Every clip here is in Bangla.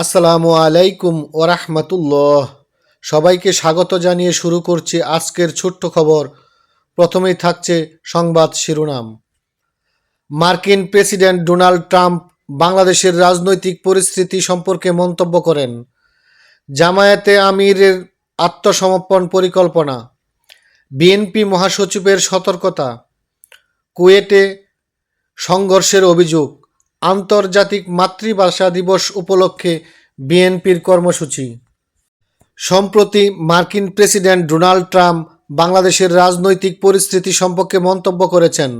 আসসালামু আলাইকুম ওরহমতুল্লাহ সবাইকে স্বাগত জানিয়ে শুরু করছি আজকের ছোট্ট খবর। প্রথমেই থাকছে সংবাদ শিরোনাম। মার্কিন প্রেসিডেন্ট ডোনাল্ড ট্রাম্প বাংলাদেশের রাজনৈতিক পরিস্থিতি সম্পর্কে মন্তব্য করেন। জামায়াতে আমিরের আত্মসমর্পণ পরিকল্পনা। বিএনপি মহাসচিবের সতর্কতা। কুয়েটে সংঘর্ষের অভিযোগ। আন্তর্জাতিক মাতৃভাষা দিবস উপলক্ষে বিএনপির কর্মসূচি। সম্প্রতি মার্কিন প্রেসিডেন্ট ডোনাল্ড ট্রাম্প বাংলাদেশের রাজনৈতিক পরিস্থিতি সম্পর্কে মন্তব্য করেছেন।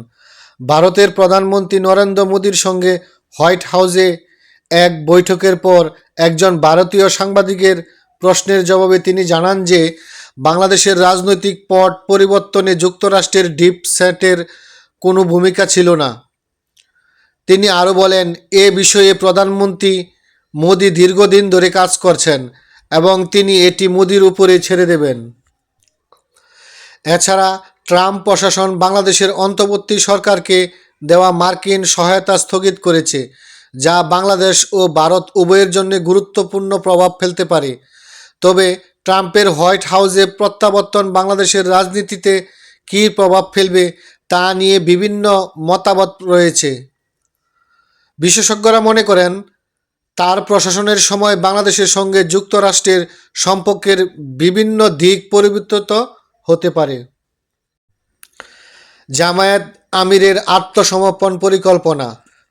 ভারতের প্রধানমন্ত্রী নরেন্দ্র মোদীর সঙ্গে হোয়াইট হাউসে এক বৈঠকের পর একজন ভারতীয় সাংবাদিকের প্রশ্নের জবাবে তিনি জানান যে, বাংলাদেশের রাজনৈতিক পট পরিবর্তনে যুক্তরাষ্ট্রের ডিপ সেটের কোনো ভূমিকা ছিল না। তিনি আরও বলেন, এ বিষয়ে প্রধানমন্ত্রী মোদি দীর্ঘদিন ধরে কাজ করছেন এবং তিনি এটি মোদির উপরে ছেড়ে দেবেন। এছাড়া ট্রাম্প প্রশাসন বাংলাদেশের অন্তর্বর্তী সরকারকে দেওয়া মার্কিন সহায়তা স্থগিত করেছে, যা বাংলাদেশ ও ভারত উভয়ের জন্য গুরুত্বপূর্ণ প্রভাব ফেলতে পারে। তবে ট্রাম্পের হোয়াইট হাউসে প্রত্যাবর্তন বাংলাদেশের রাজনীতিতে কী প্রভাব ফেলবে তা নিয়ে বিভিন্ন মতামত রয়েছে। বিশেষজ্ঞরা মনে করেন, তার প্রশাসনের সময় বাংলাদেশের সঙ্গে যুক্তরাষ্ট্রের সম্পর্কের বিভিন্ন দিক পরিবর্তিত হতে পারে। জামায়াত আমিরের আত্মসমর্পণ পরিকল্পনা।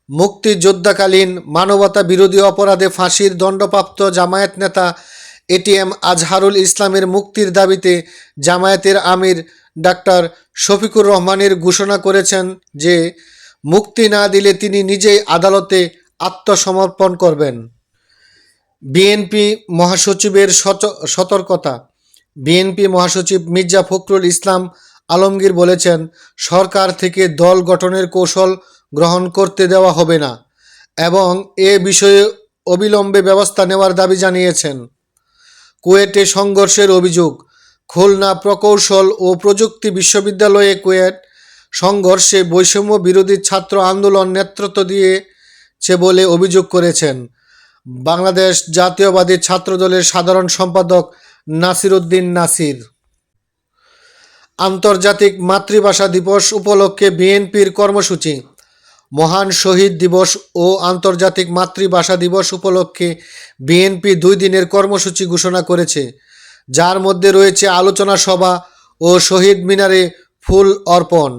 মুক্তিযোদ্ধাকালীন মানবতা বিরোধী অপরাধে ফাঁসির দণ্ডপ্রাপ্ত জামায়াত নেতা এটিএম আজহারুল ইসলামের মুক্তির দাবিতে জামায়াতের আমির ডাক্তার শফিকুর রহমানের ঘোষণা করেছেন যে মুক্তি না দিলে তিনি নিজেই আদালতে আত্মসমর্পণ করবেন। বিএনপি মহাসচিবের সচ- সতর্কতা। বিএনপি মহাসচিব মির্জা ফখরুল ইসলাম আলমগীর বলেছেন, সরকার থেকে দল গঠনের কৌশল গ্রহণ করতে দেওয়া হবে না এবং এ বিষয়ে অবিলম্বে ব্যবস্থা নেওয়ার দাবি জানিয়েছেন। কুয়েটে সংঘর্ষের অভিযোগ, খুলনা প্রকৌশল ও প্রযুক্তি বিশ্ববিদ্যালয়ে কুয়েট সংঘর্ষে বৈষম্য বিরোধী ছাত্র আন্দোলন নেতৃত্ব দিয়েছে বলে অভিযোগ করেছেন। বাংলাদেশ জাতীয়বাদী ছাত্রদলের সাধারণ সম্পাদক নাসির উদ্দিন নাসির। আন্তর্জাতিক মাতৃভাষা দিবস উপলক্ষে বিএনপির কর্মসূচি। মহান শহীদ দিবস ও আন্তর্জাতিক মাতৃভাষা দিবস উপলক্ষে বিএনপি দুই দিনের কর্মসূচি ঘোষণা করেছে, যার মধ্যে রয়েছে আলোচনা সভা ও শহীদ মিনারে ফুল অর্পণ।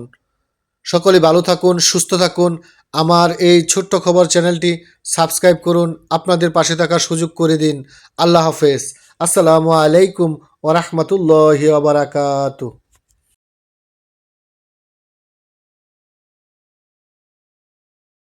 সকলে ভালো থাকুন, সুস্থ থাকুন। আমার এই ছোট্ট খবর চ্যানেলটি সাবস্ক্রাইব করুন, আপনাদের পাশে থাকার সুযোগ করে দিন। আল্লাহ হাফেজ। আসসালামু আলাইকুম ওরহমতুল্লাহ বারাকাতু।